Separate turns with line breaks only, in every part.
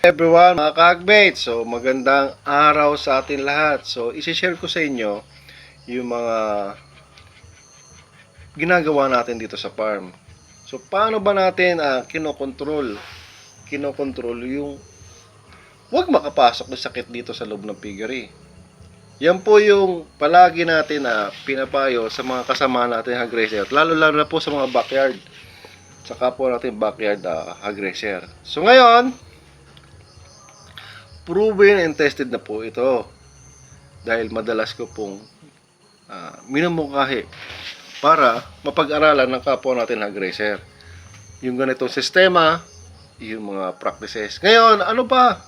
everyone, mga kagbate. So, magandang araw sa atin lahat. So, isi-share ko sa inyo yung mga ginagawa natin dito sa farm. So, paano ba natin ah, kinokontrol? Kinokontrol yung huwag makapasok ng sakit dito sa loob ng piggery. Yan po yung palagi natin na pinapayo sa mga kasama natin aggressor. Lalo-lalo na po sa mga backyard. Saka po natin backyard uh, aggressor. So ngayon, proven and tested na po ito. Dahil madalas ko pong uh, minumukahi para mapag-aralan ng kapwa natin aggressor. Yung ganitong sistema, yung mga practices. Ngayon, ano pa?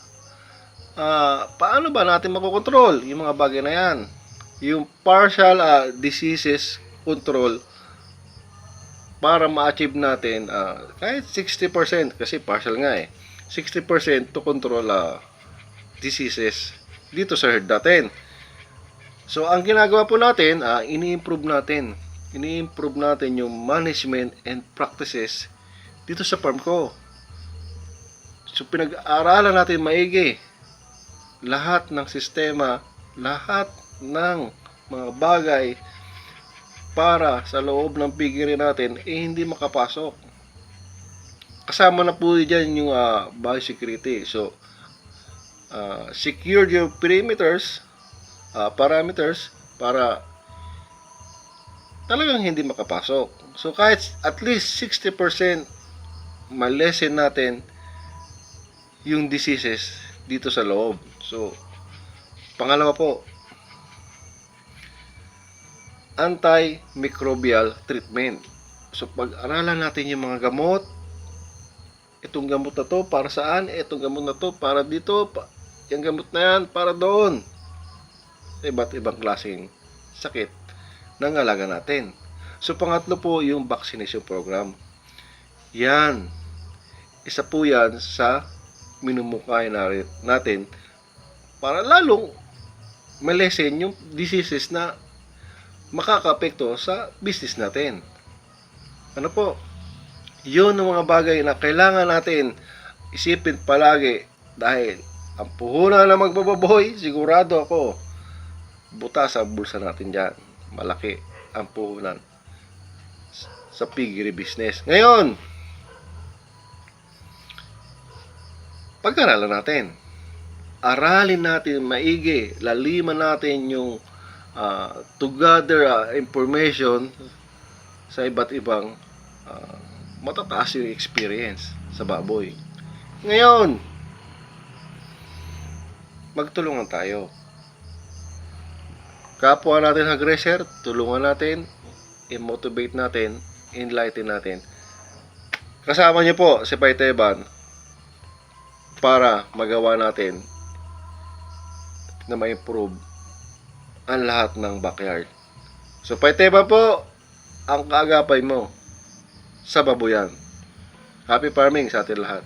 Ah, paano ba natin makokontrol yung mga bagay na yan? Yung partial ah, diseases control para ma-achieve natin ah, kahit 60% kasi partial nga eh 60% to control ah, diseases dito sa herd natin. So, ang ginagawa po natin, ah, ini-improve natin. Ini-improve natin yung management and practices dito sa farm ko. So, pinag-aaralan natin maigi lahat ng sistema, lahat ng mga bagay para sa loob ng piggery natin eh hindi makapasok. Kasama na po dyan yung uh, biosecurity. So, uh, secure your perimeters, uh, parameters para talagang hindi makapasok. So, kahit at least 60% malesen natin yung diseases dito sa loob. So, pangalawa po, antimicrobial treatment. So, pag-aralan natin yung mga gamot, itong gamot na to para saan, itong gamot na to para dito, pa, yung gamot na yan para doon. Sa iba't ibang klaseng sakit ng alaga natin. So, pangatlo po yung vaccination program. Yan. Isa po yan sa minumukay na natin para lalong malesen yung diseases na makakapekto sa business natin. Ano po? Yun ang mga bagay na kailangan natin isipin palagi dahil ang puhunan na magbababoy, sigurado ako, buta sa bulsa natin dyan. Malaki ang puhunan sa piggery business. Ngayon, pag-aralan natin aralin natin maigi, laliman natin yung uh, to uh, information sa iba't ibang uh, matataas yung experience sa baboy. Ngayon, magtulungan tayo. Kapwa natin aggressor, tulungan natin, i-motivate natin, enlighten natin. Kasama niyo po si Paiteban para magawa natin na ma-improve ang lahat ng backyard. So, paiteba po ang kaagapay mo sa babuyan. Happy farming sa atin lahat.